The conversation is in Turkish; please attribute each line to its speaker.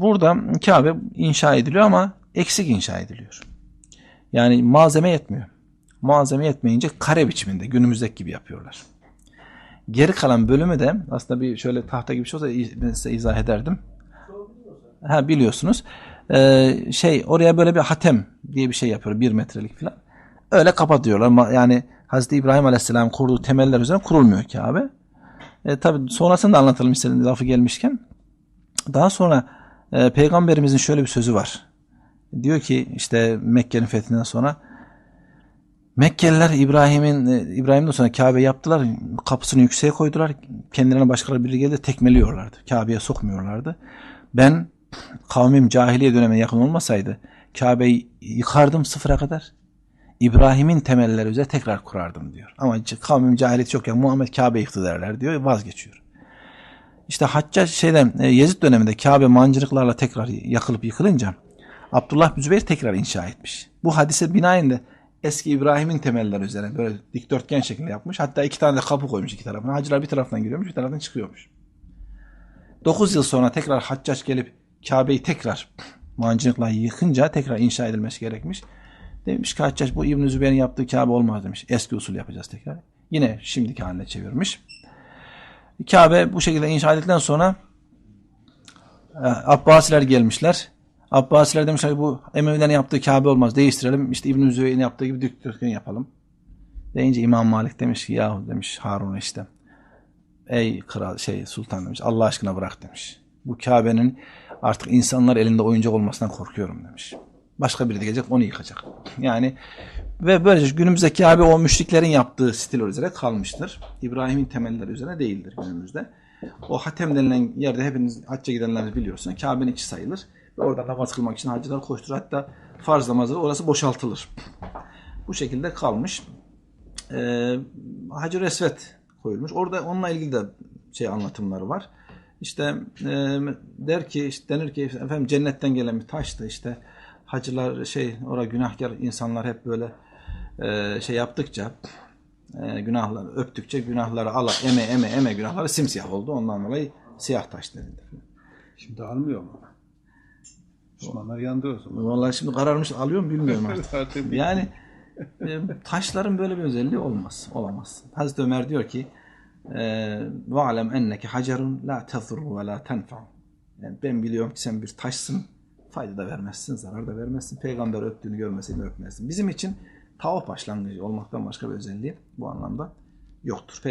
Speaker 1: Burada Kabe inşa ediliyor ama eksik inşa ediliyor. Yani malzeme yetmiyor. Malzeme yetmeyince kare biçiminde günümüzdeki gibi yapıyorlar. Geri kalan bölümü de aslında bir şöyle tahta gibi bir şey olsa ben size izah ederdim. Ha biliyorsunuz. Ee, şey oraya böyle bir hatem diye bir şey yapıyor. Bir metrelik falan. Öyle kapatıyorlar. Yani Hazreti İbrahim Aleyhisselam kurduğu temeller üzerine kurulmuyor Kabe. E, tabii sonrasını da anlatalım istedim lafı gelmişken. Daha sonra e, peygamberimizin şöyle bir sözü var. Diyor ki işte Mekke'nin fethinden sonra Mekkeliler İbrahim'in e, İbrahim'den sonra Kabe yaptılar. Kapısını yükseğe koydular. Kendilerine başkaları biri geldi tekmeliyorlardı. Kabe'ye sokmuyorlardı. Ben kavmim cahiliye dönemine yakın olmasaydı Kabe'yi yıkardım sıfıra kadar. İbrahim'in temelleri üzere tekrar kurardım diyor. Ama kavmim cahiliyet çok ya Muhammed Kabe yıktı derler diyor vazgeçiyor. İşte Haccac şeyden e, Yezid döneminde Kabe mancınıklarla tekrar yakılıp yıkılınca Abdullah bin Zübeyir tekrar inşa etmiş. Bu hadise binaen de eski İbrahim'in temelleri üzerine böyle dikdörtgen şeklinde yapmış. Hatta iki tane de kapı koymuş iki tarafına. Hacılar bir taraftan giriyormuş bir taraftan çıkıyormuş. 9 yıl sonra tekrar Haccac gelip Kabe'yi tekrar mancınıkla yıkınca tekrar inşa edilmesi gerekmiş. Demiş ki Haccac bu İbn-i Zübeyir'in yaptığı Kabe olmaz demiş. Eski usul yapacağız tekrar. Yine şimdiki haline çevirmiş. Kabe bu şekilde inşa edildikten sonra e, Abbasiler gelmişler. Abbasiler demişler ki bu Emevilerin yaptığı Kabe olmaz. Değiştirelim. İşte İbn-i Zübeyir'in yaptığı gibi dikdörtgen yapalım. Deyince İmam Malik demiş ki yahu demiş Harun işte. Ey kral şey sultan demiş. Allah aşkına bırak demiş. Bu Kabe'nin artık insanlar elinde oyuncak olmasından korkuyorum demiş. Başka biri de gelecek onu yıkacak. Yani ve böylece günümüzdeki Kabe o müşriklerin yaptığı stil üzere kalmıştır. İbrahim'in temelleri üzerine değildir günümüzde. O hatem denilen yerde hepiniz hacca gidenler biliyorsunuz. Kabe'nin içi sayılır. Ve orada namaz kılmak için hacılar koşturur. Hatta farz namazı orası boşaltılır. Bu şekilde kalmış. Ee, Hacer Esvet koyulmuş. Orada onunla ilgili de şey anlatımları var. İşte e, der ki işte denir ki efendim cennetten gelen bir taştı işte hacılar şey orada günahkar insanlar hep böyle e, şey yaptıkça e, günahları öptükçe günahları ala eme eme eme günahları simsiyah oldu. Ondan dolayı siyah taş denildi.
Speaker 2: Şimdi almıyor mu? Müslümanlar yandı o zaman.
Speaker 1: Vallahi şimdi kararmış alıyor mu bilmiyorum artık. Yani e, taşların böyle bir özelliği olmaz. Olamaz. Hazreti Ömer diyor ki enneke hacerun la tezur ve la tenfa. Yani ben biliyorum ki sen bir taşsın. Fayda da vermezsin, zarar da vermezsin. Peygamber öptüğünü görmesin, öpmezsin. Bizim için tavaf başlangıcı olmaktan başka bir özelliği bu anlamda yoktur.